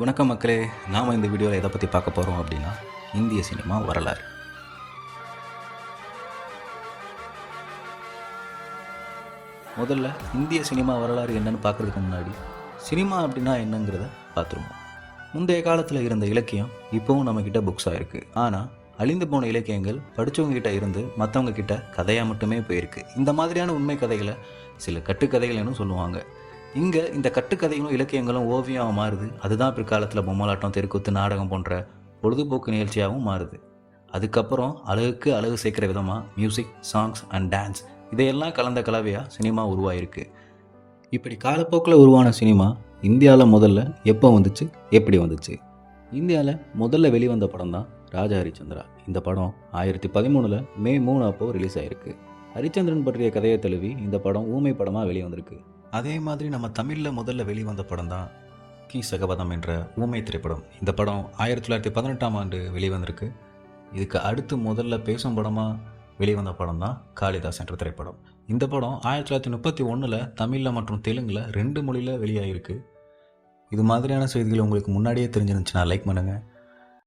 வணக்கம் மக்களே நாம் இந்த வீடியோவில் எதை பற்றி பார்க்க போகிறோம் அப்படின்னா இந்திய சினிமா வரலாறு. முதல்ல இந்திய சினிமா வரலாறு என்னன்னு பார்க்குறதுக்கு முன்னாடி சினிமா அப்படின்னா என்னங்கிறத பார்த்துருவோம். முந்தைய காலத்தில் இருந்த இலக்கியம் இப்போவும் நம்மக்கிட்ட புக்ஸாக இருக்குது ஆனால் அழிந்து போன இலக்கியங்கள் படித்தவங்க கிட்ட இருந்து மற்றவங்க கிட்ட கதையாக மட்டுமே போயிருக்கு. இந்த மாதிரியான உண்மை கதைகளை சில கட்டுக்கதைகள்னு சொல்லுவாங்க. இங்கே இந்த கட்டுக்கதைகளும் இலக்கியங்களும் ஓவியமாக மாறுது. அதுதான் பிற்காலத்தில் பொம்மலாட்டம் தெருக்கூத்து நாடகம் போன்ற பொழுதுபோக்கு நிகழ்ச்சியாகவும் மாறுது. அதுக்கப்புறம் அழகுக்கு அழகு சேர்க்குற விதமாக மியூசிக் சாங்ஸ் அண்ட் டான்ஸ் இதையெல்லாம் கலந்த கலவையாக சினிமா உருவாயிருக்கு. இப்படி காலப்போக்கில் உருவான சினிமா இந்தியாவில் முதல்ல எப்போ வந்துச்சு? எப்படி வந்துச்சு? இந்தியாவில் முதல்ல வெளிவந்த படம் தான் ராஜா ஹரிச்சந்திரா. இந்த படம் ஆயிரத்தி பதிமூணில் மே மூணு அப்போது ரிலீஸ் ஆயிருக்கு. ஹரிச்சந்திரன் பற்றிய கதையை தழுவி இந்த படம் ஊமை படமாக வெளிவந்திருக்கு. அதே மாதிரி நம்ம தமிழில் முதல்ல வெளிவந்த படம் தான் கி. சகபதம் என்ற ஊமை திரைப்படம். இந்த படம் ஆயிரத்தி தொள்ளாயிரத்தி பதினெட்டாம் ஆண்டு வெளிவந்திருக்கு. இதுக்கு அடுத்து முதல்ல பேசும் படமாக வெளிவந்த படம் தான் காளிதாஸ் என்ற திரைப்படம். இந்த படம் ஆயிரத்தி தொள்ளாயிரத்தி முப்பத்தி ஒன்றில் தமிழில் மற்றும் தெலுங்கில் ரெண்டு மொழியில் வெளியாகிருக்கு இது மாதிரியான செய்திகள் உங்களுக்கு முன்னாடியே தெரிஞ்சிருந்துச்சுன்னா லைக் பண்ணுங்கள்